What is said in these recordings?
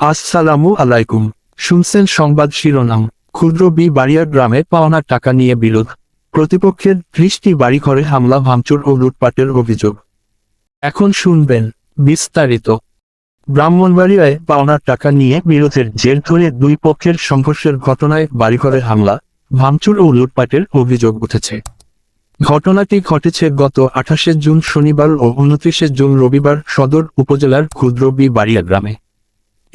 আসসালামু আলাইকুম। শুনছেন সংবাদ শিরোনাম। ক্ষুদ্র বি বাড়িয়া গ্রামে পাওনা টাকা নিয়ে বিরোধ। প্রতিপক্ষের ত্রিশটি বাড়িঘরে হামলা, ভাঙচুর ও লুটপাটের অভিযোগ। এখন শুনবেন বিস্তারিত। ব্রাহ্মণবাড়িয়ায় পাওনার টাকা নিয়ে বিরোধের জের ধরে দুই পক্ষের সংঘর্ষের ঘটনায় বাড়িঘরে হামলা, ভাঙচুর ও লুটপাটের অভিযোগ উঠেছে। ঘটনাটি ঘটেছে গত আঠাশে জুন শনিবার ও উনত্রিশে জুন রবিবার সদর উপজেলার ক্ষুদ্র বি বাড়িয়া গ্রামে।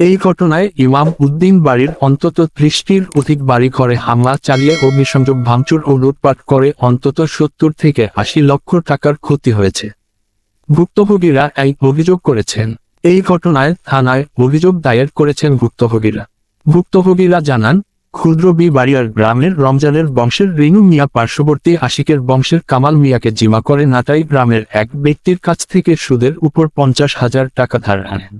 এই ঘটনায় ইমাম উদ্দিন বাড়ির অন্তত ত্রিশটির অধিক বাড়ি ঘরে হামলা চালিয়ে অগ্নিসংযোগ, ভাঙচুর ও লুটপাট করে অন্তত সত্তর থেকে আশি লক্ষ টাকার ক্ষতি হয়েছে। ভুক্তভোগীরা এই অভিযোগ করেছেন। এই ঘটনায় থানায় অভিযোগ দায়ের করেছেন ভুক্তভোগীরা। ভুক্তভোগীরা জানান, ক্ষুদ্র বি বাড়িয়ার গ্রামের রমজানের বংশের রিনু মিয়া পার্শ্ববর্তী আশিকের বংশের কামাল মিয়াকে জিমা করে নাটাই গ্রামের এক ব্যক্তির কাছ থেকে সুদের উপর পঞ্চাশ হাজার টাকা ধার আনেন।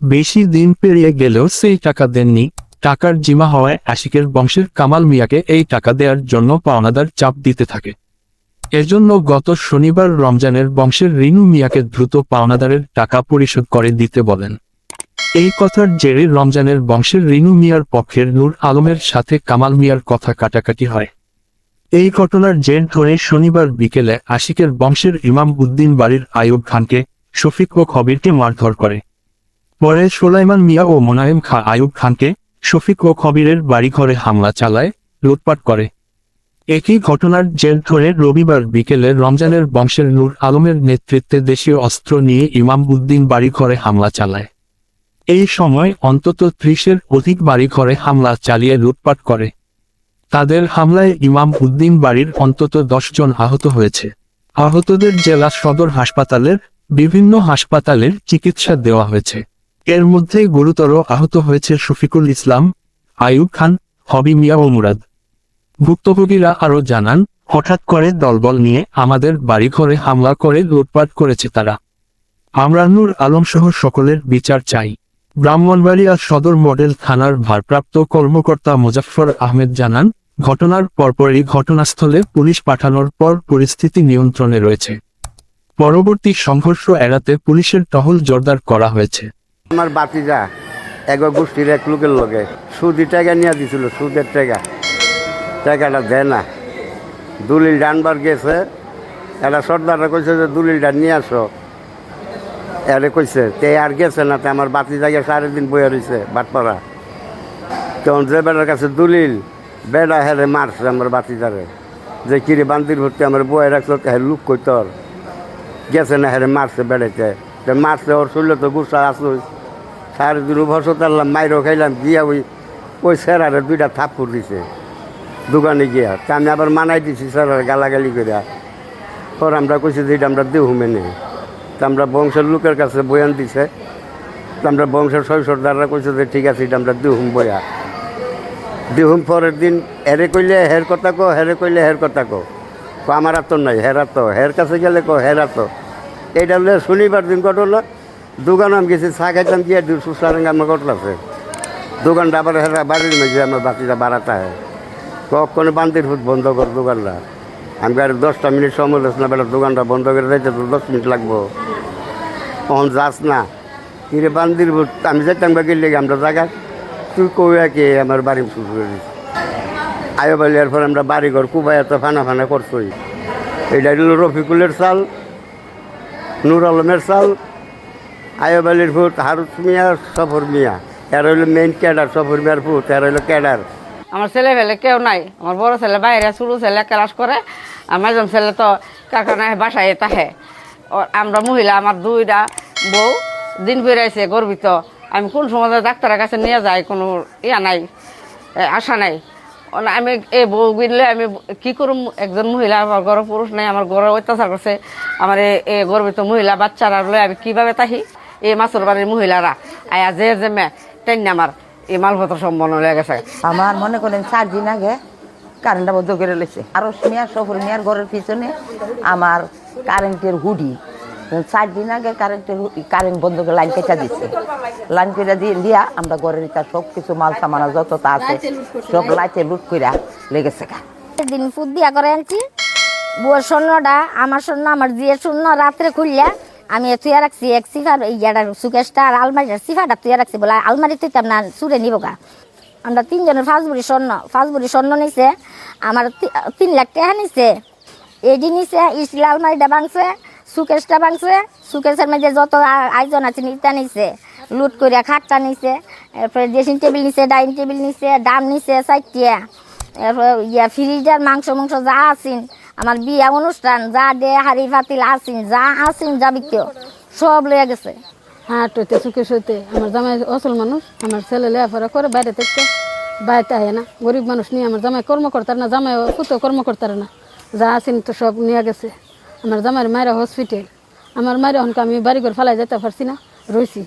বেশি দিন পেরিয়ে গেলেও সেই টাকা দেননি। টাকার জিমা হওয়ায় আশিকের বংশের কামাল মিয়াকে এই টাকা দেওয়ার জন্য পাওনাদার চাপ দিতে থাকে। এজন্য গত শনিবার রমজানের বংশের রিনু মিয়াকে দ্রুত পাওনাদারের টাকা পরিশোধ করে দিতে বলেন। এই কথার জেরে রমজানের বংশের রিনু মিয়ার পক্ষের নূর আলমের সাথে কামাল মিয়ার কথা কাটাকাটি হয়। এই ঘটনার জের ধরে শনিবার বিকেলে আশিকের বংশের ইমাম উদ্দিন বাড়ির আয়ুব খানকে শফিক ও খবিরকে মারধর করে। পরে সোলাইমান মিয়া ও মোনায়েম খা আয়ুব খানকে শফিক ও খবিরের বাড়িঘরে হামলা চালায়, লুটপাট করে। একই ঘটনার জের ধরে রবিবার বিকেলে রমজানের বংশের নূর আলমের নেতৃত্বে দেশীয় অস্ত্র নিয়ে ইমাম উদ্দিন বাড়িঘরে হামলা চালায়। এই সময় অন্তত ত্রিশের অধিক বাড়িঘরে হামলা চালিয়ে লুটপাট করে। তাদের হামলায় ইমাম উদ্দিন বাড়ির অন্তত জন আহত হয়েছে। আহতদের জেলা সদর হাসপাতালের বিভিন্ন হাসপাতালের চিকিৎসা দেওয়া হয়েছে। এর মধ্যে গুরুতর আহত হয়েছে শফিকুল ইসলাম আয়ুব খান, হবি মিয়া ও মুরাদ। ভুক্তভোগীরা আরও জানান, হঠাৎ করে দলবল নিয়ে আমাদের বাড়িঘরে হামলা করে লুটপাট করেছে তারা। আমরা নূর আলম সহ সকলের বিচার চাই। ব্রাহ্মণবাড়িয়া সদর মডেল থানার ভারপ্রাপ্ত কর্মকর্তা মুজাফফর আহমেদ জানান, ঘটনার পরপরই ঘটনাস্থলে পুলিশ পাঠানোর পর পরিস্থিতি নিয়ন্ত্রণে রয়েছে। পরবর্তী সংঘর্ষ এড়াতে পুলিশের টহল জোরদার করা হয়েছে। আমার বাতিজা একবার গোষ্ঠীর এক লোকের লগে সুদি টাকা নিয়ে দিছিল, সুদের টাকা। টাকাটা দেয় না। দলিল ডানবার গেছে, একটা সর্দাররা কইছে যে, দলিলটা নিয়ে আসো। এরে কইছে, তে আর গেছে না, তে আমার বাতি জায়গায় সাড়ে দিন বইয়া রয়েছে বাটপাড়া। তখন যে বেটার কাছে, দলিল বেড়া হেরে মারছে আমার বাতিজারে। যে কিরে বান্দির ভর্তি আমার বয়ে রাখছো হ্যাঁ লুক কই তোর? গেছে না হেরে মারছে বেড়াইতে। মারছে, ওর শরীরে তো গুসা আসলো সাড়ে দিন বছর আনলাম মাইরও খাইলাম, গিয়া ওই ওই স্যারারে দুইটা থাপ্পড় দিছে। দোকানে গিয়া। তা আমি আবার মানাই দিছি স্যারারে গালাগালি করিয়া পর আমরা কইছি যে এটা আমরা দেহু মেনে। তা আমরা বংশের লোকের কাছে বয়ান দিছে। তা আমরা বংশের শৈশবদাররা কইছে যে ঠিক আছে, এটা আমরা দেহুম বয়া। দেহুম পরের দিন, হেরে কইলে হের কথা কো হেরে কইলে হের কথা কো, আমার তো নাই, হেরা তো হের কাছে গেলে কো হেরা তো এইটা শনিবার দিন ঘটনা দোকান আমি গেছি, চা খাইতাম গিয়ে দু সুসারেঙ্গা আমার ঘটলাছে দোকানটা আবার হেরা বাড়ির মেঝে আমার বাতিটা বাড়াতে হয়। কখনো বান্দির ফুট বন্ধ কর দোকানটা। আমি আর দশটা মিনিট সময় দিস না বেলা দোকানটা বন্ধ করে যাইতে তো দশ মিনিট লাগবো। তখন যাস না। কিরে বান্দির ফুট, আমি যাইতাম বা গেলে আমরা জায়গা তুই কইয়া কে আমার বাড়ি শুরু করে দিস। আয়ো বালিয়ার পর আমরা বাড়ি ঘর কুবাই তো ফানা ফানা করছই। এটা রফিকুলের চাল, নুর আলমের চাল আয়ব আলীর ফুট হারুস মিয়া, সফর মিয়া। এর হইল মেইন ক্যাডার সফর মিয়ার ফুট এর হইল ক্যাডার আমার ছেলে ফেলে কেউ নাই। আমার বড় ছেলে বাইরে, ছোটো ছেলে ক্লাস করে। আর মাঝন ছেলে তো কারখানায় বাসায় তাহে আমরা মহিলা, আমার দুইটা বউ। দিন ফিরাইছে গর্বিত। আমি কোন সময় ডাক্তারের কাছে নিয়ে যাই, কোনো ইয়া নাই আশা নাই। আমি এই বউ কিনলে আমি কি করুম? একজন মহিলা, আমার ঘরে পুরুষ নাই, আমার ঘরে অত্যাচার করছে। আমার এই গর্বিত মহিলা, বাচ্চারা লয়ে আমি কীভাবে তাহি এই মাছের বাড়ির মহিলারা। আয়া যে যে মে তেন আমার এই মালপত্র সম্পন্ন হয়ে গেছে। আমার মনে করেন চার দিন আগে কারেন্টটা বন্ধ করে লেছে। আরও মিয়ার সফর মিয়ার ঘরের পিছনে আমার কারেন্টের হুডি। চার দিন আগে কারেন্টের কারেন্ট বন্ধ করে লাইন কেটে দিচ্ছে লাইন কেটে দিয়ে দিয়া আমরা ঘরের ভিতর সব কিছু মাল সামানা যত তা আছে সব লাইটে লুট করে লেগেছে দিন ফুট দিয়া করে আনছি। বুয়ের স্বর্ণটা আমার স্বর্ণ আমার জিয়ের স্বর্ণ রাত্রে খুললে আমি তুইয়া রাখছি এক সিফার ইয়াটার সুকেশটা আর আলমারিটার সিফাটা তুইয়া রাখছি বলে আলমারি তুইতাম না সুরে নিব গা আমরা তিনজনের পাঁচ বুড়ি স্বর্ণ পাঁচ বুড়ি স্বর্ণ নিছে, আমার তি- তিন লাখ টাকা নিছে। এডি নিছে স্টিল আলমারিটা ভাঙছে, সুকেশটা ভাঙছে। সুকেশের মধ্যে যত আয়োজন আছে নিতা নিছে। লুট করিয়া খাটটা নিছে, এরপরে ড্রেসিং টেবিল নিছে ডাইনিং টেবিল নিছে ডাম নিছে চারটিয়া এরপরে ইয়া ফ্রিজার মাংস মাংস যা আছিন আমার বিয়া অনুষ্ঠান, যা দে হাড়ি ফাতিল আসিন যা আসিন যাবিতীয় সব লয়ে গেছে। হাট হইতে সুখে সইতে। আমার জামাই অসল মানুষ, আমার ছেলে লেখাপড়া করে, বাইরে থেকে বাড়িতে আহে না। গরিব মানুষ নিয়ে আমার জামাই কর্ম করতার না, জামাই পুতো কর্ম করতার না। যা আছেন তো সব নিয়ে গেছে। আমার জামাইয়ের মায়েরা হসপিটাল আমার মায়ের অনকে আমি বাড়ি ঘর ফালাই যেতে পারছি না, রইছি।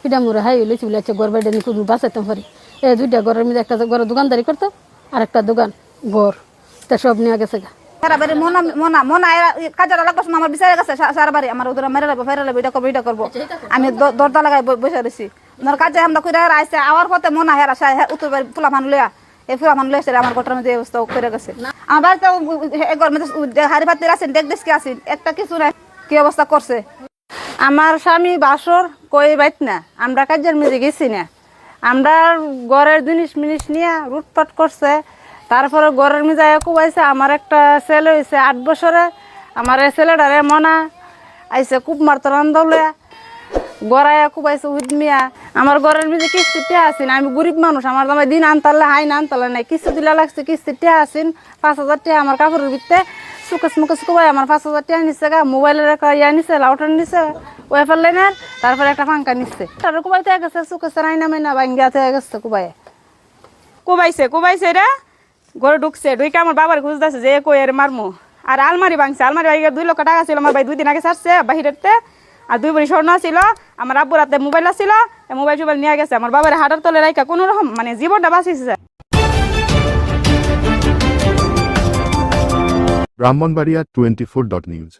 পিঠা মুড়ে হাই লইছি, বলে আচ্ছা ঘর বাড়ি কোনো বাঁচাইতাম পারি। এই দুইটা ঘরের মধ্যে একটা ঘরে দোকানদারি করতাম আর একটা দোকান, ঘর। তা সব নিয়ে গেছে গা। সারা বাড়ি মনা মনা মনা কাজের লাগবে আমার সারা বাড়ি আমার ওদের মেরে লাগবে ফেরে লাগবে এটা করব এটা করব। আমি দ- দরজা লাগাই বসে রয়েছি ওনার কাজে আমরা করে আইসে আওয়ার পথে মনা হেরা উত্তর বাড়ি মান লইয়া এই ফুলা মান আমার গোটার মধ্যে অবস্থা করে গেছে। আমার বাড়িতে মধ্যে হাড়ি ভাতের আছেন দেখ দেশকে আছেন একটা কিছু নাই কি অবস্থা করছে। আমার স্বামী বাসর কই বাইত না আমরা কাজের মেঝে গেছি না। আমরা ঘরের জিনিস মিনিস নিয়ে রুটপাট করছে তারপরে ঘরের মেঝে কুবাইছে আমার একটা ছেলে হয়েছে আট বছরে। আমার ছেলেটারে মনা আইসে খুব মারতো রান্দলে গড়াইয়া কুবাইছে উদ্মিয়া আমার ঘরের মেঝে কিস্তিতে আসিন আমি গরিব মানুষ, আমার দামে দিন আনতালে, হাই না আনতালে নাই। কিস্তি দিলা লাগছে কিস্তিতে আসিন পাঁচ হাজার টাকা আমার কাপড়ের ভিতরে সুকেশ মুকেশ কুবাই আমার পাঁচ হাজার টাকা নিচ্ছে গা মোবাইলের একটা ইয়া নিছে, লাউটার নিছে, ওয়েফার লাইনের তারপরে একটা পাঙ্কা নিচ্ছে তার কুবাইতে গেছে সুকেশের আইনা মাইনা বাঙ্গিয়াতে গেছে কুবাই কুবাইছে কুবাইছে রে? ঘরে ঢুকছে ঢুকে আমার বাবার খুঁজতেছে যে, কই এর মারমু? আর আলমারি ভাঙছে, আলমারি ভাঙে দুই লক্ষ টাকা ছিল, আমার ভাই দুই দিন আগে ছাড়ছে বাহিরেতে আর দুই বড়ি স্বর্ণ ছিল, আমার আব্বুর হাতে মোবাইল আসছিল মোবাইল টোবাইল নিয়ে গেছে, আমার বাবার হাটার তলে রাইকা কোনো রকম মানে জীবনটা বাঁচিয়েছে। Brahmanbaria twenty four dot news.